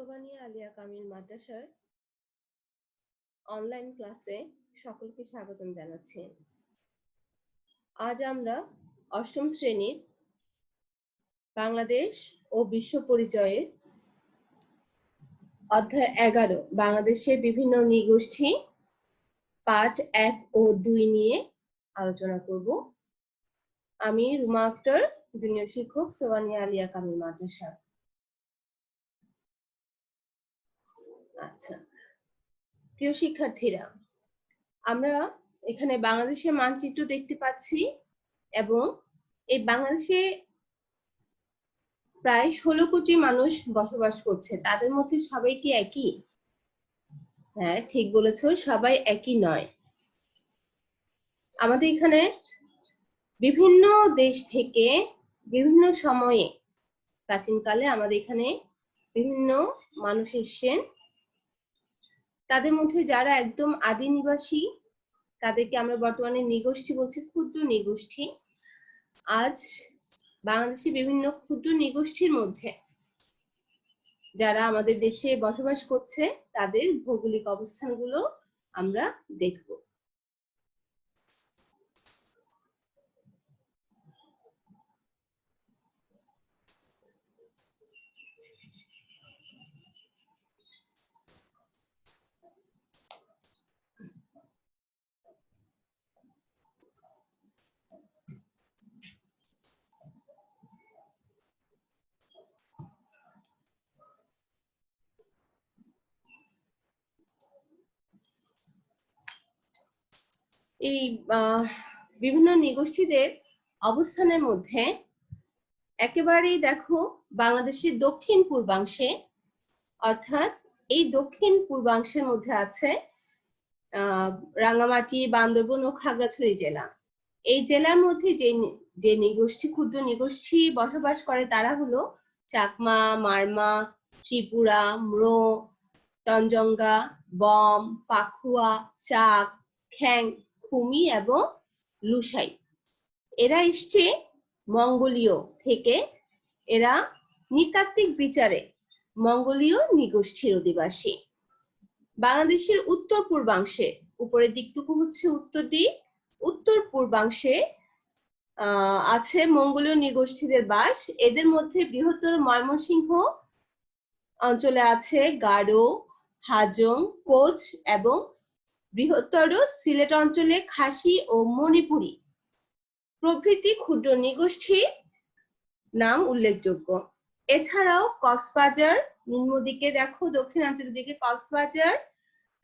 সোবানিয়া আলিয়া কামিল মাদ্রাসার অনলাইন ক্লাসে সকলকে স্বাগতম জানাচ্ছি। আজ আমরা অষ্টম শ্রেণির বাংলাদেশ ও বিশ্ব পরিচয়ের অধ্যায় এগারো, বাংলাদেশের বিভিন্ন নৃগোষ্ঠী পাঠ এক ও দুই নিয়ে আলোচনা করব। আমি রুমা আক্তার জুনিয়র শিক্ষক সোয়ানিয়া আলিয়া কামিল মাদ্রাসা। আচ্ছা। প্রিয় শিক্ষার্থীরা, আমরা এখানে বাংলাদেশের মানচিত্র দেখতে পাচ্ছি এবং এই বাংলাদেশে প্রায় ষোলো কোটি মানুষ বসবাস করছে। তাদের মধ্যে সবাই কি একই? হ্যাঁ ঠিক বলেছ, সবাই একই নয়। আমাদের এখানে বিভিন্ন দেশ থেকে বিভিন্ন সময়ে, প্রাচীনকালে আমাদের এখানে বিভিন্ন মানুষ এসছেন। তাদের মধ্যে যারা একদম আদি নিবাসী, তাদেরকে আমরা বর্তমানে নিগোষ্ঠী বলছি, ক্ষুদ্র নিগোষ্ঠী। আজ বাংলাদেশে বিভিন্ন ক্ষুদ্র নিগোষ্ঠীর মধ্যে যারা আমাদের দেশে বসবাস করছে, তাদের ভৌগোলিক অবস্থানগুলো আমরা দেখব। এই বিভিন্ন নিগোষ্ঠীদের অবস্থানের মধ্যে একেবারেই দেখো বাংলাদেশের দক্ষিণ পূর্বাংশে, অর্থাৎ এই দক্ষিণ পূর্বাংশের মধ্যে আছে রাঙ্গামাটি, বান্দরবন ও খাগড়াছড়ি জেলা। এই জেলার মধ্যে যে যে নিগোষ্ঠী, ক্ষুদ্র নিগোষ্ঠী বসবাস করে তারা হলো চাকমা, মারমা, ত্রিপুরা, ম্রো, তঞ্জঙ্গা, বম, পাখুয়া, চাক, খ্যাং খুমি এবং লুসাই। এরা এসছে মঙ্গোলীয় থেকে। এরা নৃতাত্ত্বিক বিচারে মঙ্গোলীয় নিগোষ্ঠীর অধিবাসী। বাংলাদেশের উত্তর পূর্বাংশে উপরের দিকটুকু হচ্ছে উত্তর দিক উত্তর পূর্বাংশে আছে মঙ্গোলীয় নিগোষ্ঠীদের বাস। এদের মধ্যে বৃহত্তর ময়মনসিংহ অঞ্চলে আছে গারো, হাজং, কোচ এবং বৃহত্তর সিলেট অঞ্চলে খাসি ও মণিপুরি প্রভৃতি ক্ষুদ্র নিগোষ্ঠীর নাম উল্লেখযোগ্য। এছাড়াও কক্সবাজার নিম্নদিকে দেখো, দক্ষিণাঞ্চলের দিকে কক্সবাজার,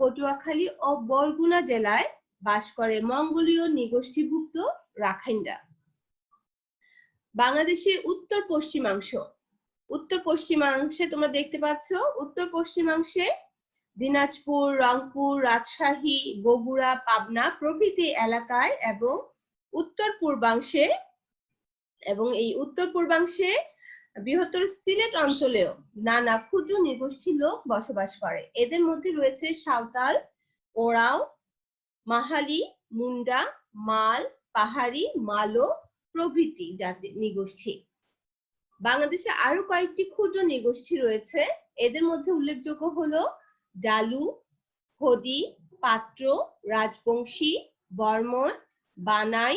পটুয়াখালী ও বরগুনা জেলায় বাস করে মঙ্গোলীয় নিগোষ্ঠীভুক্ত রাখাইনরা। বাংলাদেশের উত্তর পশ্চিমাংশ উত্তর পশ্চিমাংশে তোমরা দেখতে পাচ্ছ উত্তর পশ্চিমাংশে দিনাজপুর, রংপুর, রাজশাহী, বগুড়া, পাবনা প্রভৃতি এলাকায় এবং উত্তর পূর্বাংশে এবং এই উত্তর পূর্বাংশে বৃহত্তর সিলেট অঞ্চলেও নানা ক্ষুদ্র নিগোষ্ঠী লোক বসবাস করে। এদের মধ্যে রয়েছে সাঁওতাল ওরাও মাহালি, মুন্ডা, মাল, পাহাড়ি, মালো প্রভৃতি জাতি নিগোষ্ঠী। বাংলাদেশে আরও কয়েকটি ক্ষুদ্র নিগোষ্ঠী রয়েছে। এদের মধ্যে উল্লেখযোগ্য হলো ডালু হদি পাত্র রাজবংশী বর্মন বানাই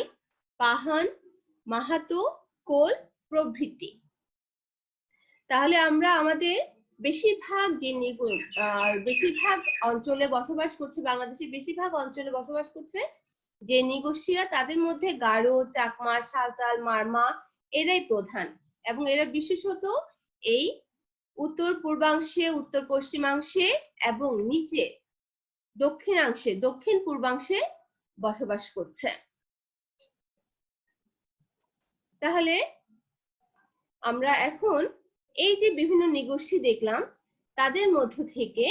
পাহান মাহাতো কোল প্রভৃতি। তাহলে আমরা আমাদের বেশিরভাগ যে আহ, বেশিরভাগ অঞ্চলে বসবাস করছে বাংলাদেশের বেশিরভাগ অঞ্চলে বসবাস করছে যে নিগোষ্ঠীরা তাদের মধ্যে গারো চাকমা সাঁওতাল মারমা এরাই প্রধান। এবং এরা বিশেষত এই উত্তর পূর্বাংশে, উত্তর পশ্চিমাংশে এবং নিচে দক্ষিণাংশে, দক্ষিণ পূর্বাংশে বসবাস করছে। তাহলে আমরা এখন এই যে বিভিন্ন নিগোষ্ঠী দেখলাম, তাদের মধ্য থেকে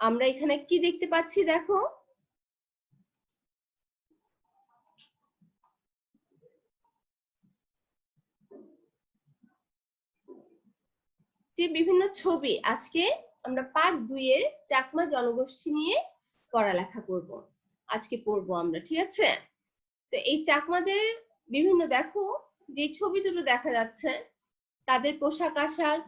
আমরা এখানে কি দেখতে পাচ্ছি? দেখো যে বিভিন্ন ছবি আজকে আমরা পার্ট দুই এর চাকমা জনগোষ্ঠী নিয়ে পড়ালেখা করব। আজকে পড়ব আমরা, ঠিক আছে? তো এই চাকমাদের বিভিন্ন, দেখো, যে ছবি দুটো দেখা যাচ্ছে, তাদের পোশাক আশাক,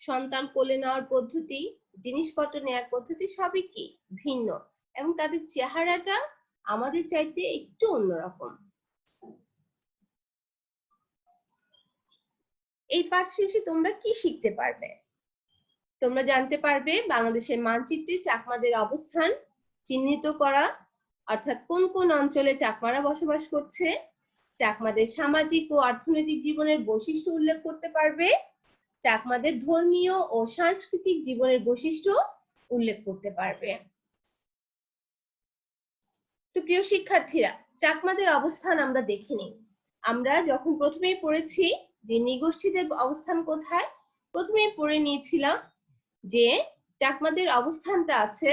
সন্তান কোলে নেওয়ার পদ্ধতি, জিনিসপত্র নেওয়ার পদ্ধতি সবই কি? ভিন্ন। এবং তাদের চেহারাটা আমাদের চাইতে একটু অন্যরকম। এই পাঠ শেষে তোমরা কি শিখতে পারবে? তোমরা জানতে পারবে বাংলাদেশের মানচিত্রে চাকমাদের অবস্থান, চিহ্নিত করা, অর্থাৎ কোন কোন অঞ্চলে চাকমারা বসবাস করছে, চাকমাদের সামাজিক ও অর্থনৈতিক জীবনের বৈশিষ্ট্য উল্লেখ করতে পারবে, চাকমাদের ধর্মীয় ও সাংস্কৃতিক জীবনের বৈশিষ্ট্য উল্লেখ করতে পারবে। তো প্রিয় শিক্ষার্থীরা, চাকমাদের অবস্থান আমরা দেখে নিই। আমরা যখন প্রথমেই পড়েছি যে নিগোষ্ঠীদের অবস্থান কোথায়? প্রথমেই পড়ে নিয়েছিলাম যে চাকমাদের অবস্থানটা আছে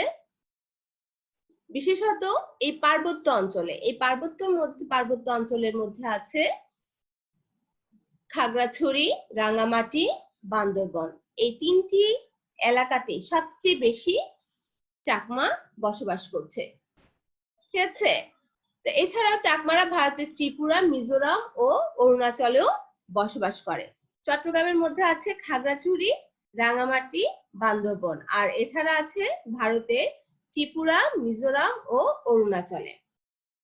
বিশেষত এই পার্বত্য অঞ্চলে। এই পার্বত্য মধ্যে, পার্বত্য অঞ্চলের মধ্যে আছে খাগড়াছড়ি, রাঙামাটি, বান্দরবন। এই তিনটি এলাকাতে সবচেয়ে বেশি চাকমা বসবাস করছে। ঠিক আছে? এছাড়াও চাকমারা ভারতের ত্রিপুরা, মিজোরাম ও অরুণাচলেও বসবাস করে। চট্টগ্রামের মধ্যে আছে খাগড়াছড়ি, রাঙামাটি, বান্দরবন। আর এছাড়া আছে ভারতের ত্রিপুরা, মিজোরাম ও অরুণাচলে।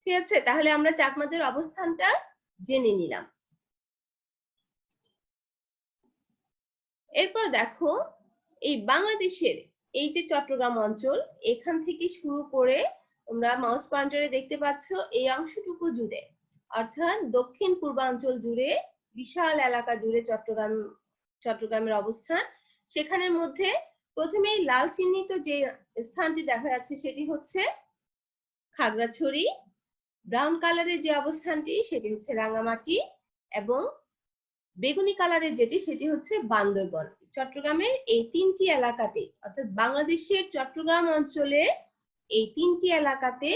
ঠিক আছে? তাহলে আমরা চাকমাদের অবস্থানটা জেনে নিলাম। এরপর দেখো, এই বাংলাদেশের এই যে চট্টগ্রাম অঞ্চল, এখান থেকে শুরু করে তোমরা মাউস পয়েন্টারে দেখতে পাচ্ছ, এই অংশটুকু জুড়ে। অর্থাৎ দক্ষিণ পূর্বাঞ্চল জুড়ে বিশাল এলাকা জুড়ে চট্টগ্রাম, চট্টগ্রামের অবস্থান। সেখানের মধ্যে প্রথমেই লাল চিহ্নিত যে স্থানটি দেখা যাচ্ছে সেটি হচ্ছে খাগড়াছড়ি। ব্রাউন কালারের যে অবস্থানটি সেটি হচ্ছে রাঙামাটি এবং বেগুনি কালারের যেটি সেটি হচ্ছে বান্দরবন। চট্টগ্রামের এই তিনটি এলাকাতে, অর্থাৎ বাংলাদেশের চট্টগ্রাম অঞ্চলে এই তিনটি এলাকাতে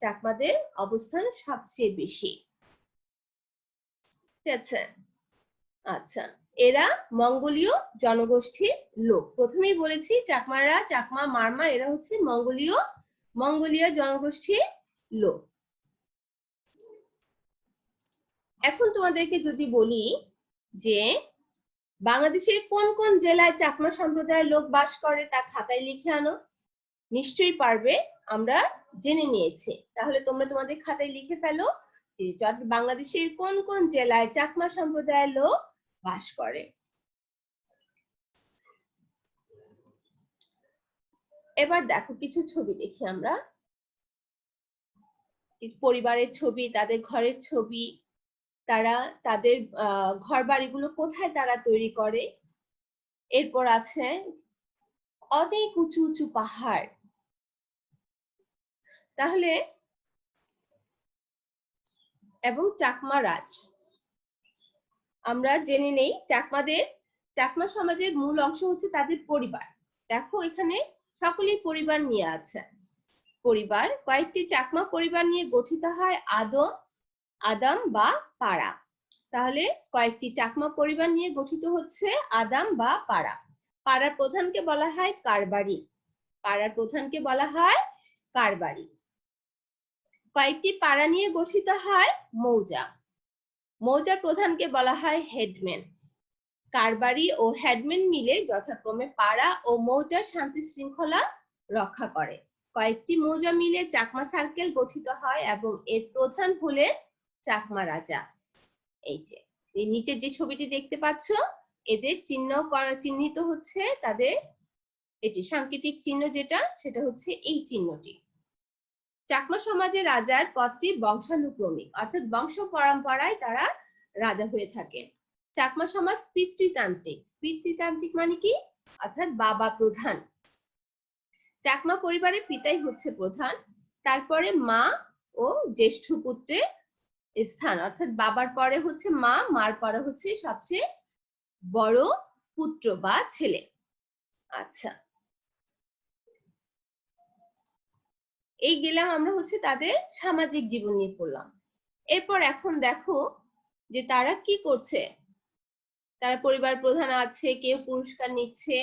চাকমাদের অবস্থান সবচেয়ে বেশি। আচ্ছা এরা মঙ্গোলীয় জনগোষ্ঠীর লোক। প্রথমেই বলেছি চাকমারা, চাকমা, মারমা, এরা হচ্ছে মঙ্গোলীয় মঙ্গোলীয় জনগোষ্ঠীর লোক। এখন তোমাদেরকে যদি বলি যে বাংলাদেশের কোন কোন জেলায় চাকমা সম্প্রদায়ের লোক বাস করে তা খাতায় লিখে আনো, নিশ্চয়ই পারবে, আমরা জেনে নিয়েছি। তাহলে তোমরা তোমাদের খাতায় লিখে ফেলো যে বাংলাদেশের কোন কোন জেলায় চাকমা সম্প্রদায়ের লোক বাস করে? এবার দেখো কিছু ছবি দেখি আমরা। পরিবারের ছবি, তাদের ঘরের ছবি, তারা, তাদের ঘর বাড়িগুলো কোথায় তারা তৈরি করে? এরপর আছে অনেক উঁচু উঁচু পাহাড়। তাহলে এবং চাকমা রাজ। আমরা জেনে নেই চাকমাদের, চাকমা সমাজের মূল অংশ হচ্ছে তাদের পরিবার। দেখো এখানে সকলেই পরিবার নিয়ে আছে। পরিবার, কয়েকটি চাকমা পরিবার নিয়ে গঠিত হয় আদম, আদাম বা পাড়া তাহলে কয়েকটি চাকমা পরিবার নিয়ে গঠিত হচ্ছে আদাম বা পাড়া পাড়ার প্রধানকে বলা হয় কারবারি। পাড়ার প্রধানকে বলা হয় কারবারি। কয়েকটি পাড়া নিয়ে গঠিত হয় মৌজা। মৌজার প্রধানকে বলা হয় হেডম্যান। কারবারি ও হেডম্যান মিলে যথাক্রমে পাড়া ও মৌজার শান্তি শৃঙ্খলা রক্ষা করে। কয়েকটি মৌজা মিলে চাকমা সার্কেল গঠিত হয় এবং এর প্রধান হলেন চাকমা রাজা। এই যে, এই নিচের যে ছবিটি দেখতে পাচ্ছ, এদের চিহ্ন করা, চিহ্নিত হচ্ছে তাদের, এটি সাংকেতিক চিহ্ন যেটা, সেটা হচ্ছে এই চিহ্নটি। চাকমা সমাজে রাজার পদটি বংশানুক্রমিক, অর্থাৎ বংশ পরম্পরায় তারা রাজা হয়ে থাকে। চাকমা সমাজ পিতৃতান্ত্রিক। পিতৃতান্ত্রিক মানে কি? অর্থাৎ বাবা প্রধান। চাকমা পরিবারের পিতাই হচ্ছে প্রধান, তারপরে মা ও জ্যেষ্ঠ পুত্রের স্থান, অর্থাৎ বাবার পরে হচ্ছে মা, মার পরে হচ্ছে সবচেয়ে বড় পুত্র বা ছেলে। আচ্ছা। এই গেলাম আমরা হচ্ছে তাদের সামাজিক জীবন নিয়ে পড়লাম। এরপর এখন দেখো যে তারা কি করছে? তারা পরিবার প্রধান আছে, কেউ পুরস্কার নিচ্ছে।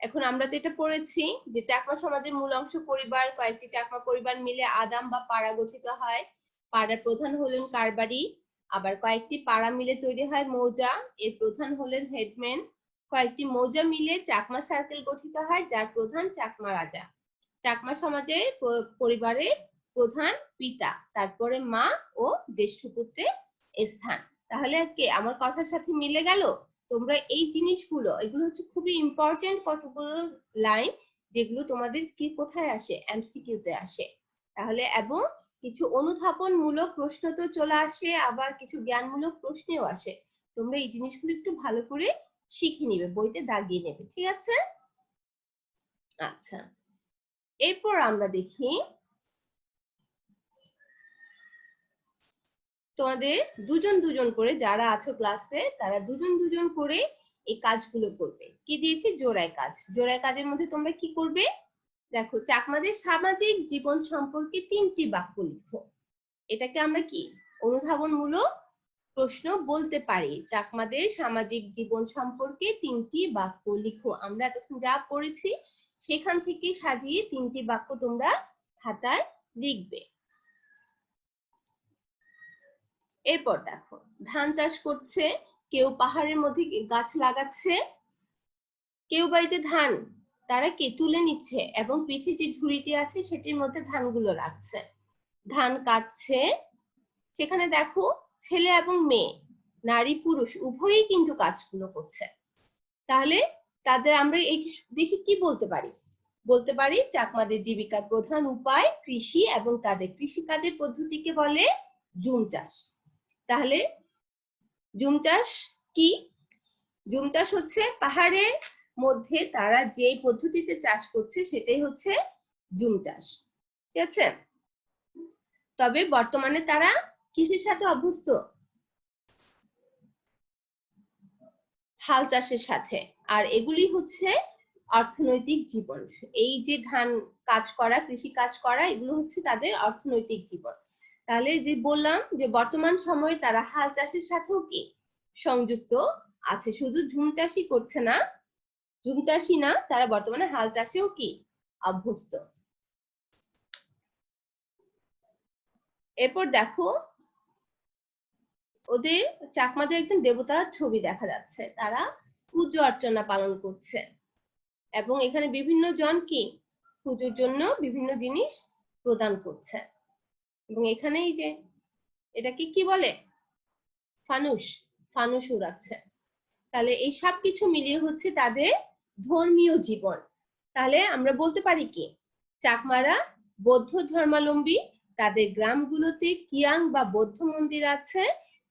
এখন আমরা তো এটা পড়েছি যে চাকমা সমাজের মূল অংশ পরিবার, কয়েকটি চাকমা পরিবার মিলে আদাম বা পাড়া গঠিত হয়। পাড়ার প্রধান হলেন কারবারি, আবার কয়েকটি পাড়া মিলে তৈরি হয় মৌজা। এর প্রধান হলেন হেডম্যান। কয়েকটি মৌজা মিলে চাকমা সার্কেল গঠিত হয়, যার প্রধান চাকমা রাজা। চাকমা সমাজের প- পরিবারের প্রধান পিতা, তারপরে মা ও জ্যেষ্ঠ পুত্রের স্থান। তাহলে কে, আমার কথার সাথে মিলে গেল? তোমরা এই জিনিসগুলো, এগুলো হচ্ছে খুবই ইম্পর্টেন্ট কতগুলো লাইন যেগুলো তোমাদের কি কোথায় আসে? এমসিকিউ তে আসে। তাহলে, এবং কিছু অনুধাবন মূলক প্রশ্ন তো চলে আসে, আবার কিছু জ্ঞানমূলক প্রশ্নেও আসে। তোমরা এই জিনিসগুলো একটু ভালো করে শিখে নিবে, বইতে দাগিয়ে নেবে, ঠিক আছে? আচ্ছা। এরপর আমরা দেখি তোমাদের দুজন দুজন করে যারা আছো ক্লাসে তারা দুজন দুজন করে এই কাজগুলো করবে। কি দিয়েছি? জোড়ায় কাজ। জোড়ায় কাজের মধ্যে তোমরা কি করবে? দেখো, চাকমাদের সামাজিক জীবন সম্পর্কে তিনটি বাক্য লিখো। এটাকে আমরা কি? অনুধাবনমূলক প্রশ্ন বলতে পারি। চাকমাদের সামাজিক জীবন সম্পর্কে তিনটি বাক্য লিখো। আমরা এতক্ষণ যা পড়েছি সেখান থেকে সাজিয়ে তিনটি বাক্য তোমরা খাতায় লিখবে। এরপর দেখো, ধান চাষ করছে, কেউ পাহাড়ের মধ্যে গাছ লাগাচ্ছে, কেউ বাড়িতে ধান, তারা কে তুলে নিচ্ছে এবং পিঠে যে ঝুড়িটি আছে সেটির মধ্যে ধানগুলো রাখছে। ধান কাটছে, সেখানে দেখো ছেলে এবং মেয়ে, নারী পুরুষ, উভয়ই কিন্তু কাজগুলো করছে। তাহলে তাদের আমরা এই দেখে কি বলতে পারি? বলতে পারি চাকমাদের জীবিকার প্রধান উপায় কৃষি এবং তাদের কৃষিকাজের পদ্ধতিকে বলে জুম চাষ। তাহলে জুম চাষ কি? জুম চাষ হচ্ছে পাহাড়ের মধ্যে তারা যে পদ্ধতিতে চাষ করছে সেটাই হচ্ছে জুম চাষ। ঠিক আছে? তবে বর্তমানে তারা কৃষির সাথে অভ্যস্ত। হাল চাষের সাথে। আর এগুলি হচ্ছে অর্থনৈতিক জীবন। এই যে ধান কাজ করা, কৃষি কাজ করা, এগুলো হচ্ছে তাদের অর্থনৈতিক জীবন। তাহলে যে বললাম যে বর্তমান সময়ে তারা হাল চাষের সাথেও কি সংযুক্ত আছে? শুধু ঝুম চাষই করছে না, ঝুম চাষই না, তারা বর্তমানে হাল চাষেও কি অভ্যস্ত? এরপর দেখো, ওদের চাকমাদের একজন দেবতার ছবি দেখা যাচ্ছে। তারা পুজো অর্চনা পালন করছে। এবং এখানে বিভিন্ন জন কি? পুজোর জন্য বিভিন্ন জিনিস প্রদান করছে। এবং এখানে এই যে, এটাকে কি বলে? ফানুস ফানুস উড়াচ্ছে তাহলে এই সব কিছু মিলিয়ে হচ্ছে তাদের ধর্মীয় জীবন। তাহলে আমরা বলতে পারি কি? চাকমারা, বৌদ্ধ ধর্মাবলম্বী, তাদের গ্রামগুলোতে কিয়াং বা বৌদ্ধ মন্দির আছে,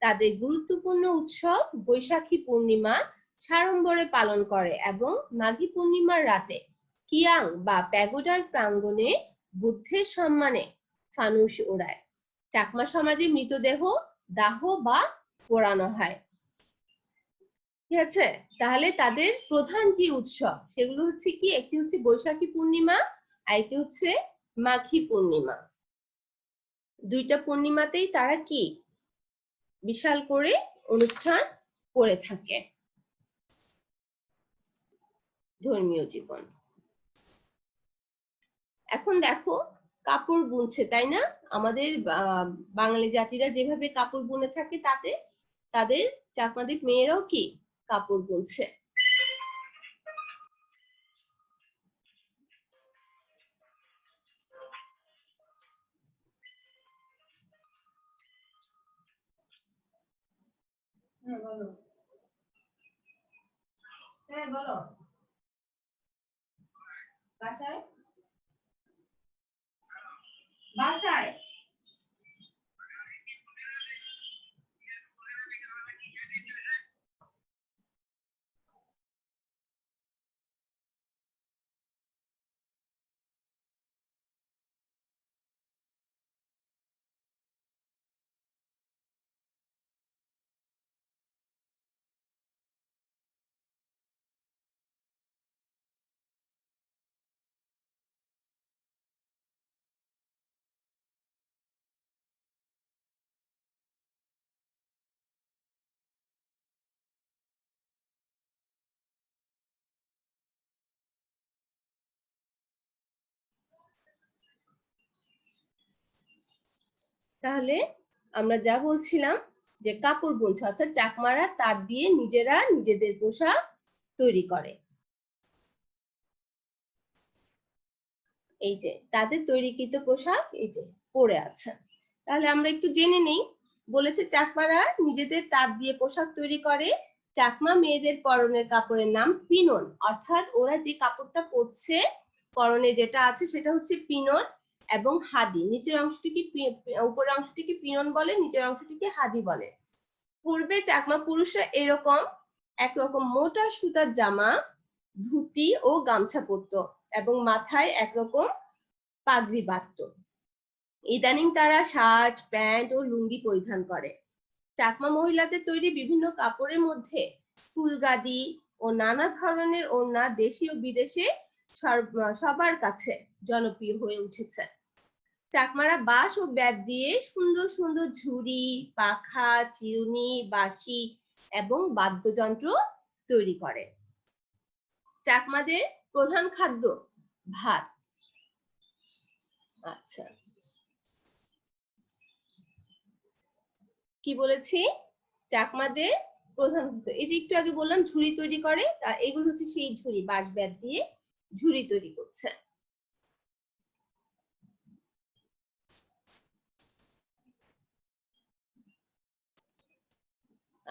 তাদের গুরুত্বপূর্ণ উৎসব বৈশাখী পূর্ণিমা সাড়ম্বরে পালন করে এবং মাঘী পূর্ণিমার রাতে কিয়াং বা প্যাগোডার প্রাঙ্গণে বুদ্ধের সম্মানে ফানুস ওড়ায়। চাকমা সমাজে মৃতদেহ দাহ বা পোড়ানো হয়। ঠিক আছে? তাহলে তাদের প্রধান যে উৎসব, সেগুলো হচ্ছে কি? একটি হচ্ছে বৈশাখী পূর্ণিমা, আর একটি হচ্ছে মাঘী পূর্ণিমা। দুইটা পূর্ণিমাতেই তারা কি? বিশাল করে অনুষ্ঠান করে থাকে। ধর্মীয় জীবন। এখন দেখো, কাপড় বুনছে, তাই না? আমাদের বাঙালি জাতিরা যেভাবে কাপড় বুনে থাকে, তাতে তাদের চাকমাদের মেয়েরাও কি কাপড় বুনছে? হ্যাঁ বলো। হ্যাঁ বলো। বাসায় বাসায় তাহলে আমরা যা বলছিলাম যে কাপড় বুনছে অর্থাৎ চাকমারা তাঁত দিয়ে নিজেরা নিজেদের পোশাক তৈরি করে। এই যে, তাদের তৈরিকৃত পোশাক এই যে, পরে আছে। তাহলে আমরা একটু জেনে নেই, বলেছে চাকমারা নিজেদের তাঁত দিয়ে পোশাক তৈরি করে। চাকমা মেয়েদের পরনের কাপড়ের নাম পিনন, অর্থাৎ ওরা যে কাপড়টা পরছে, পরনে যেটা আছে সেটা হচ্ছে পিনন এবং হাদি। নিচের অংশটিকে উপরের অংশটিকে পিনন বলে, নিচের অংশটিকে হাদি বলে। পূর্বে চাকমা পুরুষরা এরকম একরকম মোটা সুতার জামা, ধুতি ও গামছা পরতো এবং মাথায় একরকম পাগড়ি বাঁধত। ইদানিং তারা শার্ট, প্যান্ট ও লুঙ্গি পরিধান করে। চাকমা মহিলাদের তৈরি বিভিন্ন কাপড়ের মধ্যে ফুলগাদি ও নানা ধরনের ওড়না দেশি ও বিদেশে সবার কাছে জনপ্রিয় হয়ে উঠেছে। চাকমারা বাঁশ ও ব্যাত দিয়ে সুন্দর সুন্দর ঝুড়ি, পাখা, চিরুনি, বাঁশি এবং বাদ্যযন্ত্র তৈরি করে। চাকমাদের প্রধান খাদ্য ভাত। আচ্ছা। কি বলেছি? চাকমাদের প্রধান এই যে একটু আগে বললাম ঝুড়ি তৈরি করে, তা এগুলো হচ্ছে সেই ঝুড়ি, বাঁশ ব্যাত দিয়ে ঝুড়ি তৈরি করছে।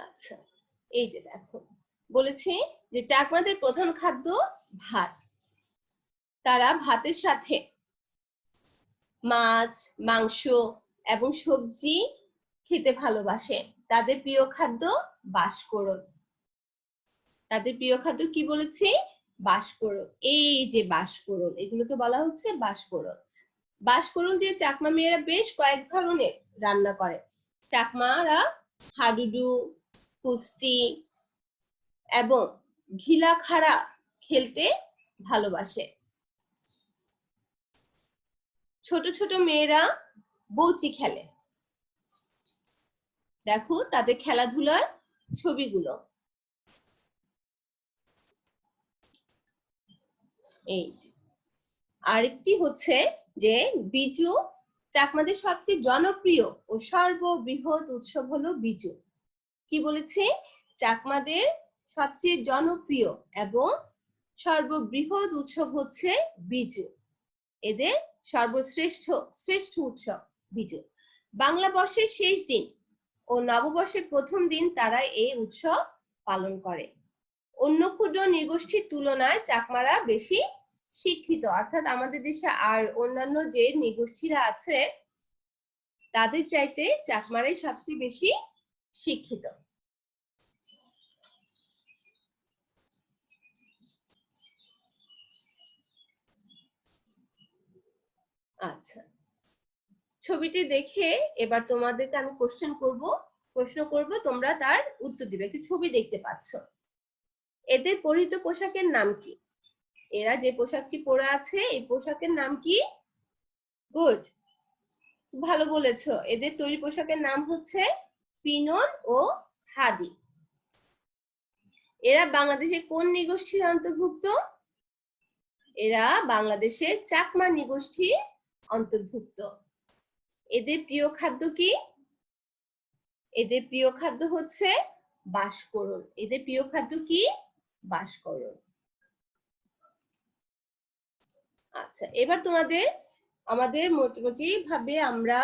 আচ্ছা এই যে দেখো, বলেছি যে চাকমাদের প্রধান খাদ্য ভাত। তারা ভাতের সাথে মাছ, মাংস এবং সবজি খেতে ভালোবাসে। তাদের প্রিয় খাদ্য বাঁশকোড়ল তাদের প্রিয় খাদ্য কি বলেছি? বাঁশকোড়ল এই যে বাঁশকোড়ল এগুলোকে বলা হচ্ছে বাঁশকোড়ল বাঁশকোড়ল দিয়ে চাকমা মেয়েরা বেশ কয়েক ধরনের রান্না করে। চাকমারা হাডুডু কুস্তি এবং ঘিলা খাড়া খেলতে ভালোবাসে। ছোট ছোট মেয়েরা বৌচি খেলে। দেখো তাদের খেলাধুলার ছবিগুলো। এই আরেকটি হচ্ছে যে বিজু চাকমাদের সবচেয়ে জনপ্রিয় ও সর্ববৃহৎ উৎসব হলো বিজু। কি বলেছে? চাকমাদের সবচেয়ে জনপ্রিয় এবং সর্ববৃহৎ উৎসব হচ্ছে বিজু। এদের সর্বশ্রেষ্ঠ, শ্রেষ্ঠ উৎসব বিজু। বাংলা বর্ষের শেষ দিন ও নববর্ষের প্রথম দিন তারা এই উৎসব পালন করে। অন্য ক্ষুদ্র নৃগোষ্ঠীর তুলনায় চাকমারা বেশি শিক্ষিত। অর্থাৎ আমাদের দেশে আর অন্যান্য যে নৃগোষ্ঠীরা আছে, তাদের চাইতে চাকমারাই সবচেয়ে বেশি শিক্ষিত। আচ্ছা। ছবিটি দেখে এবার তোমাদেরকে আমি কোশ্চেন করব। প্রশ্ন করব, তোমরা তার উত্তর দিবে। একটি ছবি দেখতে পাচ্ছ। এদের পরিহিত পোশাকের নাম কি? এরা যে পোশাকটি পরে আছে, এই পোশাকের নাম কি? গুড ভালো বলেছ। এদের তৈরি পোশাকের নাম হচ্ছে পিনন ও হাদি। এরা বাংলাদেশের কোন নৃগোষ্ঠীর অন্তর্ভুক্ত? এরা বাংলাদেশের চাকমা নৃগোষ্ঠীর অন্তর্ভুক্ত। এদের প্রিয় খাদ্য কি? এদের প্রিয় খাদ্য হচ্ছে বাসকরণ। এদের প্রিয় খাদ্য কি? বাসকরণ। আচ্ছা এবার তোমাদের, আমাদের মোটামুটি ভাবে আমরা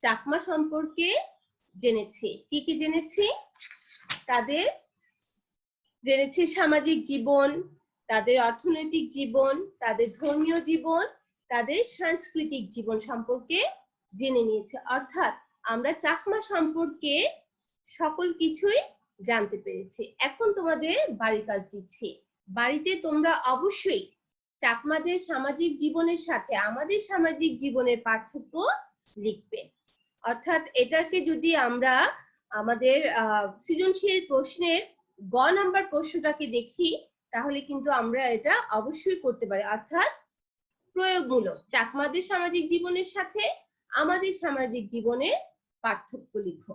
চাকমা সম্পর্কে জেনেছি। কি কি জেনেছি? তাদের জেনেছি সামাজিক জীবন, তাদের অর্থনৈতিক জীবন, তাদের ধর্মীয় জীবন, তাদের সাংস্কৃতিক জীবন সম্পর্কে জেনে নিয়েছে। অর্থাৎ আমরা চাকমা সম্পর্কে সকল কিছুই জানতে পেরেছি। এখন তোমাদের বাড়ির কাজ দিচ্ছি। বাড়িতে তোমরা অবশ্যই চাকমাদের সামাজিক জীবনের সাথে আমাদের সামাজিক জীবনের পার্থক্য লিখবে। অর্থাৎ এটাকে যদি আমরা, আমাদের সৃজনশীল প্রশ্নের গ নাম্বার প্রশ্নটাকে দেখি, তাহলে কিন্তু আমরা এটা অবশ্যই করতে পারি। অর্থাৎ প্রয়োগমূলক, চাকমাদের সামাজিক জীবনের সাথে আমাদের সামাজিক জীবনের পার্থক্য লিখো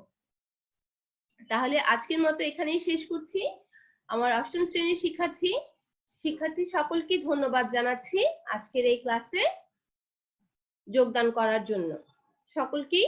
তাহলে আজকের মতো এখানেই শেষ করছি। আমার অষ্টম শ্রেণির শিক্ষার্থী শিক্ষার্থী সকলকে ধন্যবাদ জানাচ্ছি আজকের এই ক্লাসে যোগদান করার জন্য। সকলকেই